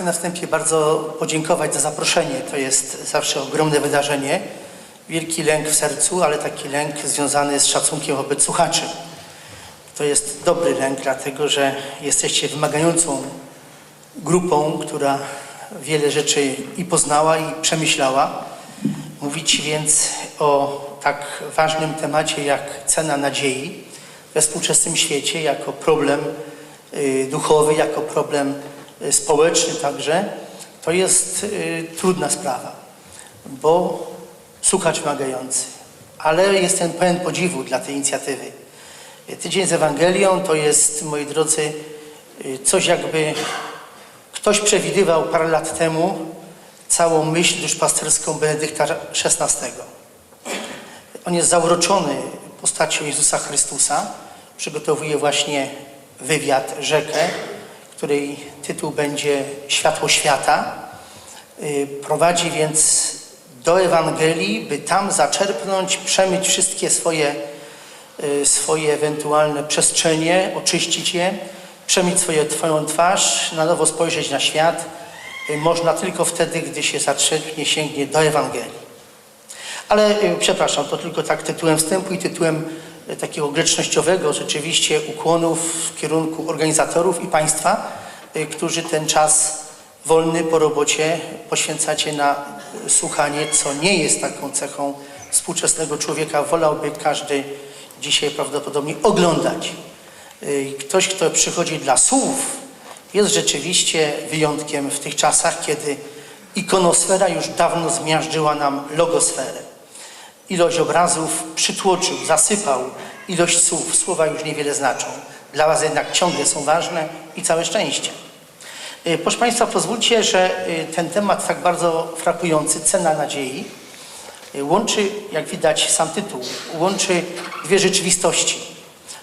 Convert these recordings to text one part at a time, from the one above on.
Chcę na wstępie bardzo podziękować za zaproszenie. To jest zawsze ogromne wydarzenie. Wielki lęk w sercu, ale taki lęk związany z szacunkiem wobec słuchaczy. To jest dobry lęk, dlatego że jesteście wymagającą grupą, która wiele rzeczy i poznała, i przemyślała. Mówić więc o tak ważnym temacie jak cena nadziei we współczesnym świecie, jako problem y, duchowy, jako problem społeczny także, to jest y, trudna sprawa, bo słuchacz wymagający. Ale jestem pełen podziwu dla tej inicjatywy. Tydzień z Ewangelią to jest, moi drodzy, y, coś jakby ktoś przewidywał parę lat temu całą myśl duszpasterską Benedykta XVI. On jest zauroczony postacią Jezusa Chrystusa. Przygotowuje właśnie wywiad, rzekę, której tytuł będzie Światło świata. Y, Prowadzi więc do Ewangelii, by tam zaczerpnąć, przemyć wszystkie swoje, y, swoje ewentualne przestrzenie, oczyścić je, przemyć swoją Twoją twarz, na nowo spojrzeć na świat. Y, Można tylko wtedy, gdy się zaczerpnie, sięgnie do Ewangelii. Ale przepraszam, to tylko tak tytułem wstępu i tytułem takiego grzecznościowego rzeczywiście ukłonów w kierunku organizatorów i Państwa, y, którzy ten czas wolny po robocie poświęcacie na słuchanie, co nie jest taką cechą współczesnego człowieka. Wolałby każdy dzisiaj prawdopodobnie oglądać. Y, Ktoś, kto przychodzi dla słów, jest rzeczywiście wyjątkiem w tych czasach, kiedy ikonosfera już dawno zmiażdżyła nam logosferę. Ilość obrazów przytłoczył, zasypał, ilość słów. Słowa już niewiele znaczą. Dla Was jednak ciągle są ważne i całe szczęście. Y, Proszę Państwa, pozwólcie, że y, ten temat tak bardzo frapujący, cena nadziei, y, łączy, jak widać sam tytuł, łączy dwie rzeczywistości.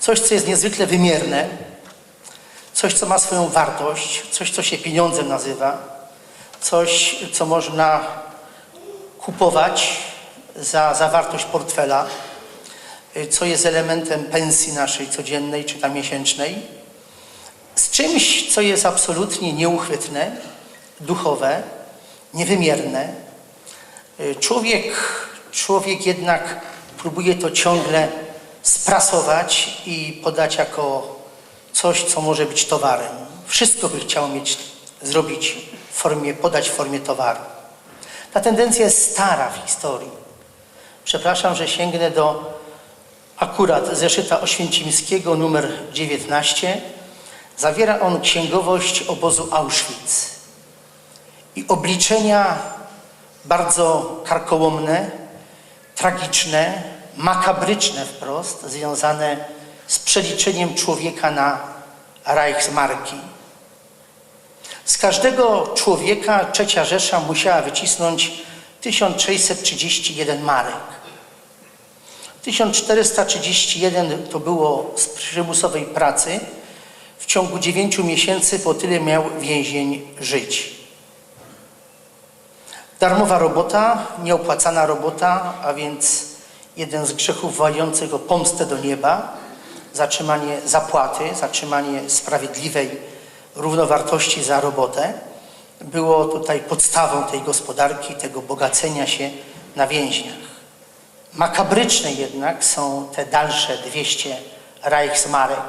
Coś, co jest niezwykle wymierne, coś, co ma swoją wartość, coś, co się pieniądzem nazywa, coś, co można kupować za zawartość portfela, y, co jest elementem pensji naszej codziennej czy tam miesięcznej, z czymś, co jest absolutnie nieuchwytne, duchowe, niewymierne. Y, Człowiek, człowiek jednak próbuje to ciągle sprasować i podać jako coś, co może być towarem. Wszystko by chciał mieć, zrobić w formie, podać w formie towaru. Ta tendencja jest stara w historii. Przepraszam, że sięgnę do akurat zeszyta oświęcimskiego numer 19. Zawiera on księgowość obozu Auschwitz i obliczenia bardzo karkołomne, tragiczne, makabryczne wprost, związane z przeliczeniem człowieka na Reichsmarki. Z każdego człowieka trzecia Rzesza musiała wycisnąć 1631 marek. 1431 to było z przymusowej pracy. W ciągu 9 miesięcy po tyle miał więzień żyć. Darmowa robota, nieopłacana robota, a więc jeden z grzechów wołających o pomstę do nieba, zatrzymanie zapłaty, zatrzymanie sprawiedliwej równowartości za robotę, było tutaj podstawą tej gospodarki, tego bogacenia się na więźniach. Makabryczne jednak są te dalsze 200 Reichsmarek,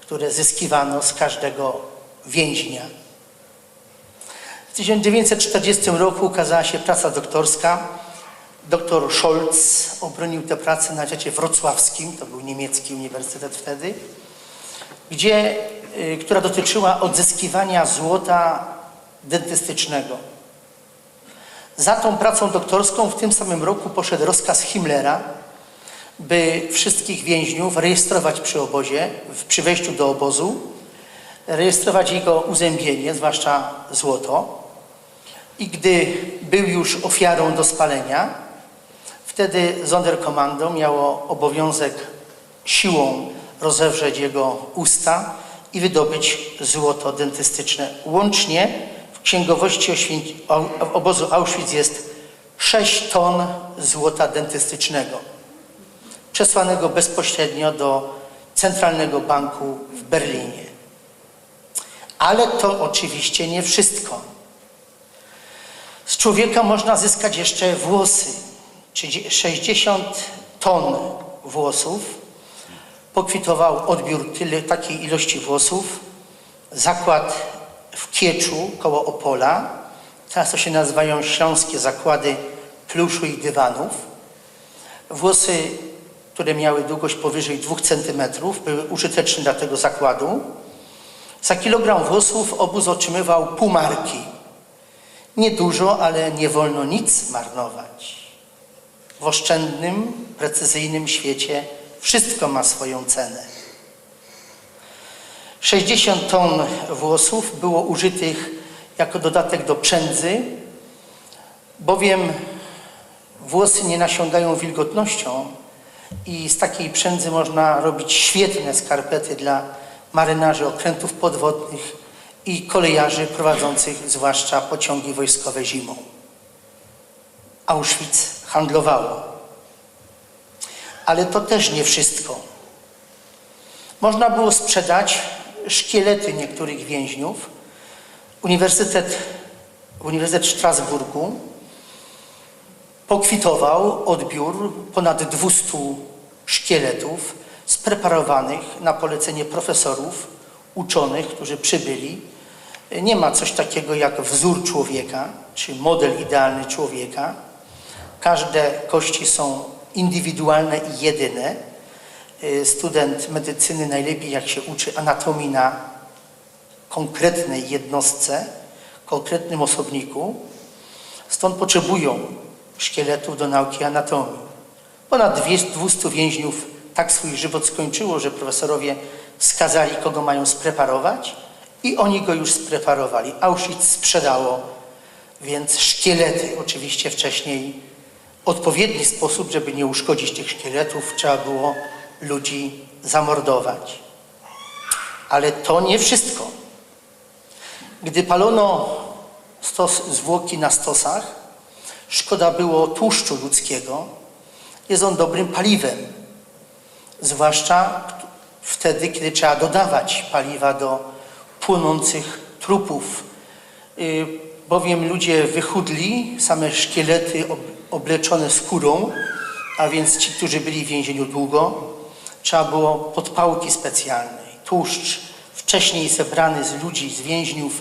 które zyskiwano z każdego więźnia. W 1940 roku ukazała się praca doktorska. Doktor Scholz obronił tę pracę na Wydziale Wrocławskim, to był niemiecki uniwersytet wtedy, gdzie, y, która dotyczyła odzyskiwania złota dentystycznego. Za tą pracą doktorską w tym samym roku poszedł rozkaz Himmlera, by wszystkich więźniów rejestrować przy obozie, przy wejściu do obozu, rejestrować jego uzębienie, zwłaszcza złoto. I gdy był już ofiarą do spalenia, wtedy Sonderkommando miało obowiązek siłą rozewrzeć jego usta i wydobyć złoto dentystyczne. Łącznie księgowości obozu Auschwitz jest 6 ton złota dentystycznego, przesłanego bezpośrednio do Centralnego Banku w Berlinie. Ale to oczywiście nie wszystko. Z człowieka można zyskać jeszcze włosy. 30 60 ton włosów pokwitował odbiór tyle, takiej ilości włosów. Zakład w Kieczu koło Opola. Teraz to się nazywają Śląskie Zakłady Pluszu i Dywanów. Włosy, które miały długość powyżej 2 cm, były użyteczne dla tego zakładu. Za kilogram włosów obóz otrzymywał pół marki. Niedużo, ale nie wolno nic marnować. W oszczędnym, precyzyjnym świecie wszystko ma swoją cenę. 60 ton włosów było użytych jako dodatek do przędzy, bowiem włosy nie nasiągają wilgotnością i z takiej przędzy można robić świetne skarpety dla marynarzy okrętów podwodnych i kolejarzy prowadzących zwłaszcza pociągi wojskowe zimą. Auschwitz handlowało. Ale to też nie wszystko. Można było sprzedać szkielety niektórych więźniów. Uniwersytet, Uniwersytet w Strasburgu pokwitował odbiór ponad 200 szkieletów spreparowanych na polecenie profesorów, uczonych, którzy przybyli. Nie ma coś takiego jak wzór człowieka, czy model idealny człowieka. Każde kości są indywidualne i jedyne. Student medycyny najlepiej jak się uczy anatomii na konkretnej jednostce, konkretnym osobniku. Stąd potrzebują szkieletów do nauki anatomii. Ponad 200 więźniów tak swój żywot skończyło, że profesorowie wskazali, kogo mają spreparować i oni go już spreparowali. Auschwitz sprzedało więc szkielety. Oczywiście wcześniej odpowiedni sposób, żeby nie uszkodzić tych szkieletów, trzeba było ludzi zamordować. Ale to nie wszystko. Gdy palono stos, zwłoki na stosach, szkoda było tłuszczu ludzkiego. Jest on dobrym paliwem, zwłaszcza wtedy, kiedy trzeba dodawać paliwa do płonących trupów, y, bowiem ludzie wychudli, same szkielety obleczone skórą, a więc ci, którzy byli w więzieniu długo, trzeba było podpałki specjalnej, tłuszcz wcześniej zebrany z ludzi, z więźniów,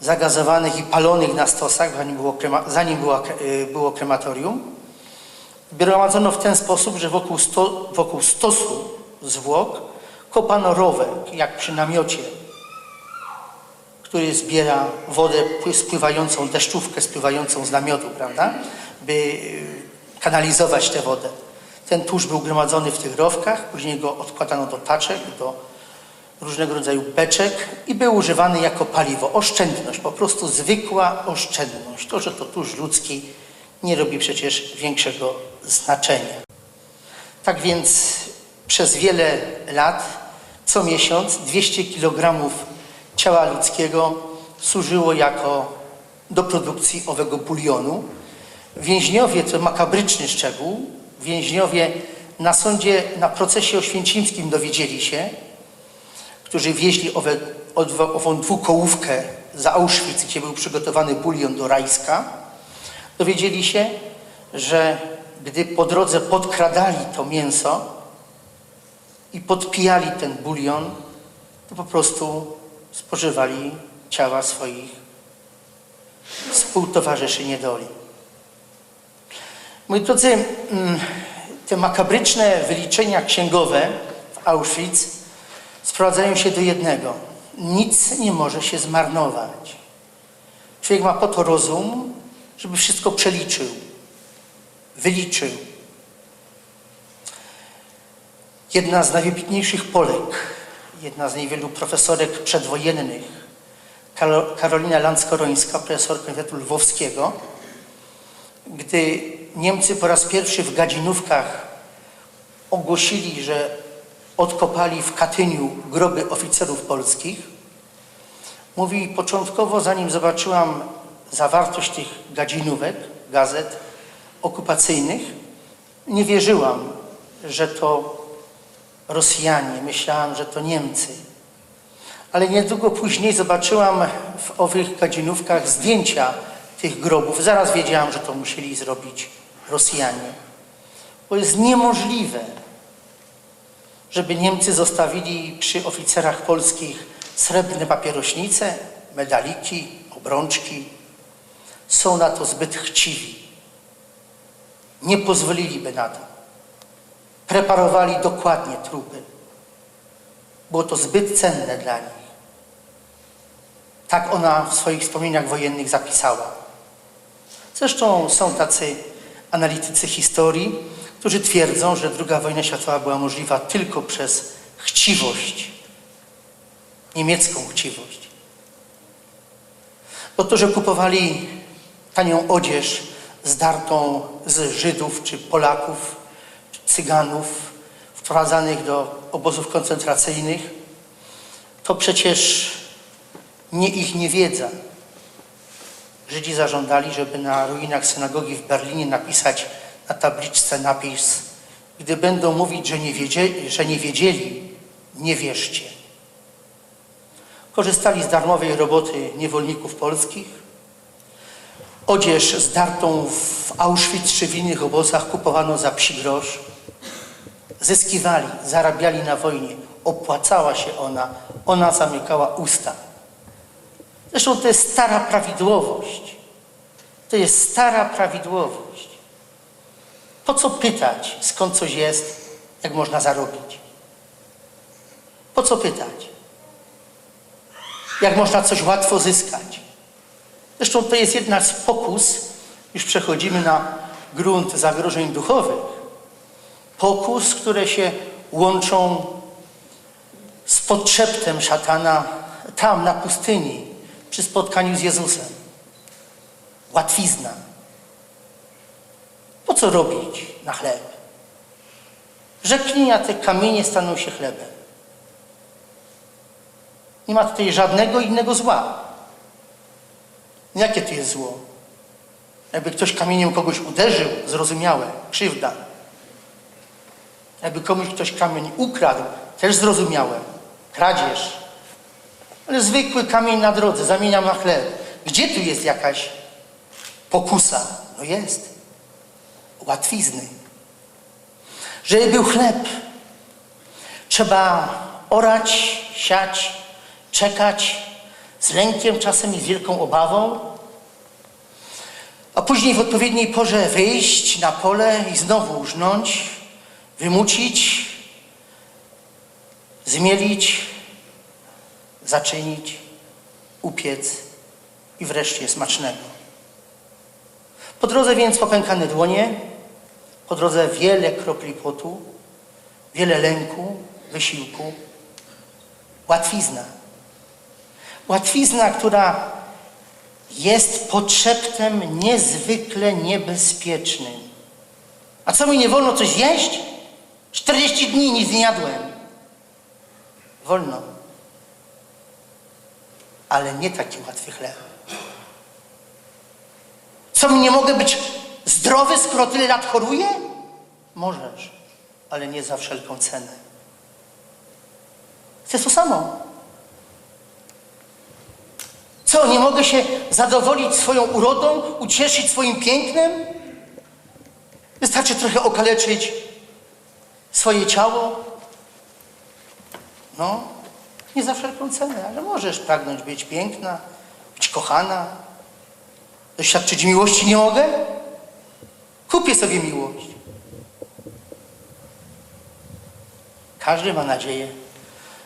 zagazowanych i palonych na stosach, zanim było, krema, zanim była, y, było krematorium. Gromadzono w ten sposób, że wokół, sto, wokół stosu zwłok kopano rowek, jak przy namiocie, który zbiera wodę spływającą, deszczówkę spływającą z namiotu, prawda, by y, kanalizować tę wodę. Ten tłuszcz był gromadzony w tych rowkach, później go odkładano do taczek, do różnego rodzaju beczek i był używany jako paliwo. Oszczędność, po prostu zwykła oszczędność. To, że to tłuszcz ludzki nie robi przecież większego znaczenia. Tak więc przez wiele lat, co miesiąc 200 kg ciała ludzkiego służyło jako do produkcji owego bulionu. Więźniowie, to makabryczny szczegół, więźniowie na sądzie, na procesie oświęcimskim dowiedzieli się, którzy wieźli owe, ową dwukołówkę za Auschwitz, gdzie był przygotowany bulion do Rajska, dowiedzieli się, że gdy po drodze podkradali to mięso i podpijali ten bulion, to po prostu spożywali ciała swoich współtowarzyszy niedoli. Moi drodzy, mm, te makabryczne wyliczenia księgowe w Auschwitz sprowadzają się do jednego. Nic nie może się zmarnować. Człowiek ma po to rozum, żeby wszystko przeliczył, wyliczył. Jedna z najwybitniejszych Polek, jedna z niewielu profesorek przedwojennych, Karolina Landskorońska, profesorka Uniwersytetu Lwowskiego, gdy Niemcy po raz pierwszy w Gadzinówkach ogłosili, że odkopali w Katyniu groby oficerów polskich, mówi początkowo, zanim zobaczyłam zawartość tych gadzinówek, gazet okupacyjnych, nie wierzyłam, że to Rosjanie, myślałam, że to Niemcy. Ale niedługo później zobaczyłam w owych gadzinówkach zdjęcia tych grobów. Zaraz wiedziałam, że to musieli zrobić Rosjanie. Bo jest niemożliwe, żeby Niemcy zostawili przy oficerach polskich srebrne papierośnice, medaliki, obrączki. Są na to zbyt chciwi. Nie pozwoliliby na to. Preparowali dokładnie trupy. Było to zbyt cenne dla nich. Tak ona w swoich wspomnieniach wojennych zapisała. Zresztą są tacy analitycy historii, którzy twierdzą, że II wojna światowa była możliwa tylko przez chciwość, niemiecką chciwość. Bo to, że kupowali tanią odzież zdartą z Żydów czy Polaków, czy Cyganów wprowadzanych do obozów koncentracyjnych, to przecież nie ich niewiedza. Żydzi zażądali, żeby na ruinach synagogi w Berlinie napisać na tabliczce napis Gdy będą mówić, że nie wiedzieli, że nie, wiedzieli, nie wierzcie. Korzystali z darmowej roboty niewolników polskich. Odzież zdartą w Auschwitz czy w innych obozach kupowano za psi grosz. Zyskiwali, zarabiali na wojnie. Opłacała się ona, ona zamykała usta. Zresztą to jest stara prawidłowość. To jest stara prawidłowość. Po co pytać, skąd coś jest, jak można zarobić? Po co pytać? Jak można coś łatwo zyskać? Zresztą to jest jedna z pokus, już przechodzimy na grunt zagrożeń duchowych. Pokus, które się łączą z podszeptem szatana tam na pustyni przy spotkaniu z Jezusem. Łatwizna. Po co robić na chleb? Rzeknij, a te kamienie staną się chlebem. Nie ma tutaj żadnego innego zła. Jakie to jest zło? Jakby ktoś kamieniem kogoś uderzył, zrozumiałe, krzywda. Jakby komuś ktoś kamień ukradł, też zrozumiałe, kradzież. Ale zwykły kamień na drodze zamieniam na chleb. Gdzie tu jest jakaś pokusa? No jest. Łatwizny. Żeby był chleb, trzeba orać, siać, czekać z lękiem, czasem i z wielką obawą, a później w odpowiedniej porze wyjść na pole i znowu żnąć, wymucić, zmielić, zaczynić, upiec i wreszcie smacznego. Po drodze więc popękane dłonie, po drodze wiele kropli potu, wiele lęku, wysiłku, łatwizna. Łatwizna, która jest podszeptem niezwykle niebezpiecznym. A co mi nie wolno coś jeść? 40 dni nic nie jadłem. Wolno. Ale nie taki łatwy chleb. Co mi nie mogę być zdrowy, skoro tyle lat choruję? Możesz, ale nie za wszelką cenę. Chcę to samo. Co, nie mogę się zadowolić swoją urodą, ucieszyć swoim pięknem? Wystarczy trochę okaleczyć swoje ciało? No, nie za wszelką cenę, ale możesz pragnąć być piękna, być kochana. Doświadczyć miłości nie mogę? Kupię sobie miłość. Każdy ma nadzieję,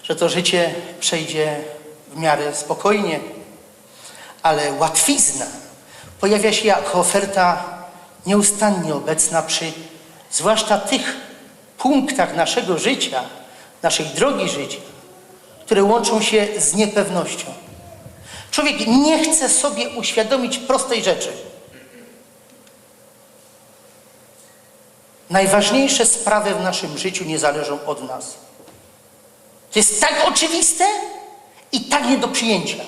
że to życie przejdzie w miarę spokojnie, ale łatwizna pojawia się jako oferta nieustannie obecna przy zwłaszcza tych punktach naszego życia, naszej drogi życia, które łączą się z niepewnością. Człowiek nie chce sobie uświadomić prostej rzeczy. Najważniejsze sprawy w naszym życiu nie zależą od nas. To jest tak oczywiste i tak nie do przyjęcia.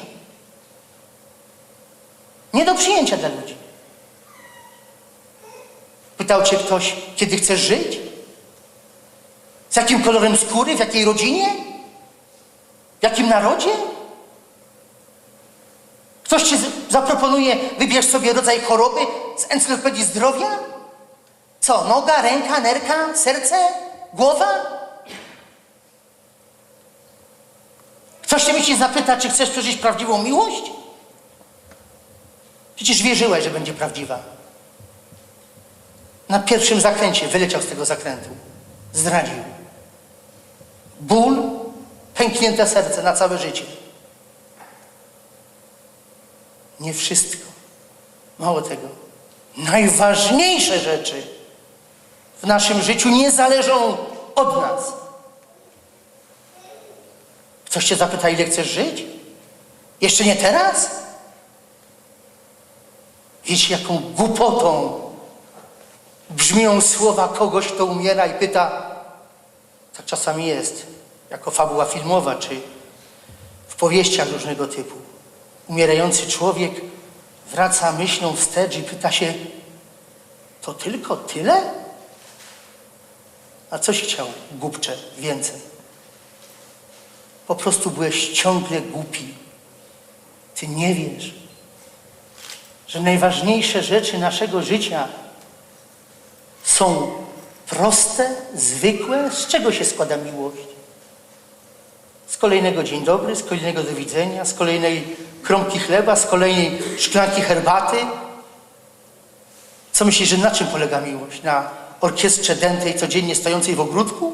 Nie do przyjęcia dla ludzi. Pytał cię ktoś, kiedy chcesz żyć? Z jakim kolorem skóry? W jakiej rodzinie? Jakim narodzie? Ktoś ci zaproponuje, wybierz sobie rodzaj choroby z encyklopedii zdrowia? Co, noga, ręka, nerka, serce, głowa? Ktoś cię myśli zapyta, czy chcesz przeżyć prawdziwą miłość? Przecież wierzyłeś, że będzie prawdziwa. Na pierwszym zakręcie wyleciał z tego zakrętu. Zdradził. Ból, pęknięte serce na całe życie. Nie wszystko. Mało tego. Najważniejsze rzeczy w naszym życiu nie zależą od nas. Ktoś cię zapyta, ile chcesz żyć? Jeszcze nie teraz? Wiecie, jaką głupotą brzmią słowa kogoś, kto umiera i pyta, tak czasami jest, jako fabuła filmowa, czy w powieściach różnego typu. Umierający człowiek wraca myślą wstecz i pyta się, to tylko tyle? A coś chciał, głupcze, więcej. Po prostu byłeś ciągle głupi. Ty nie wiesz, że najważniejsze rzeczy naszego życia są proste, zwykłe. Z czego się składa miłość? Z kolejnego dzień dobry, z kolejnego do widzenia, z kolejnej kromki chleba, z kolejnej szklanki herbaty. Co myślisz, że na czym polega miłość? Na orkiestrze dętej codziennie stojącej w ogródku?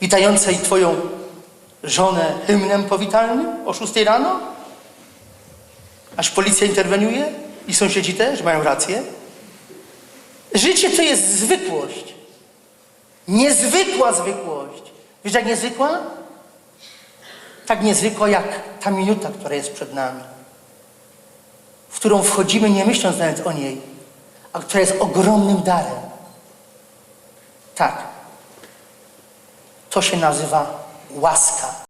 Witającej twoją żonę hymnem powitalnym o 6 rano? Aż policja interweniuje i sąsiedzi też mają rację? Życie to jest zwykłość. Niezwykła zwykłość. Wiesz jak niezwykła? Tak niezwykła jak ta minuta, która jest przed nami. W którą wchodzimy nie myśląc nawet o niej, a która jest ogromnym darem. Tak. To się nazywa łaska.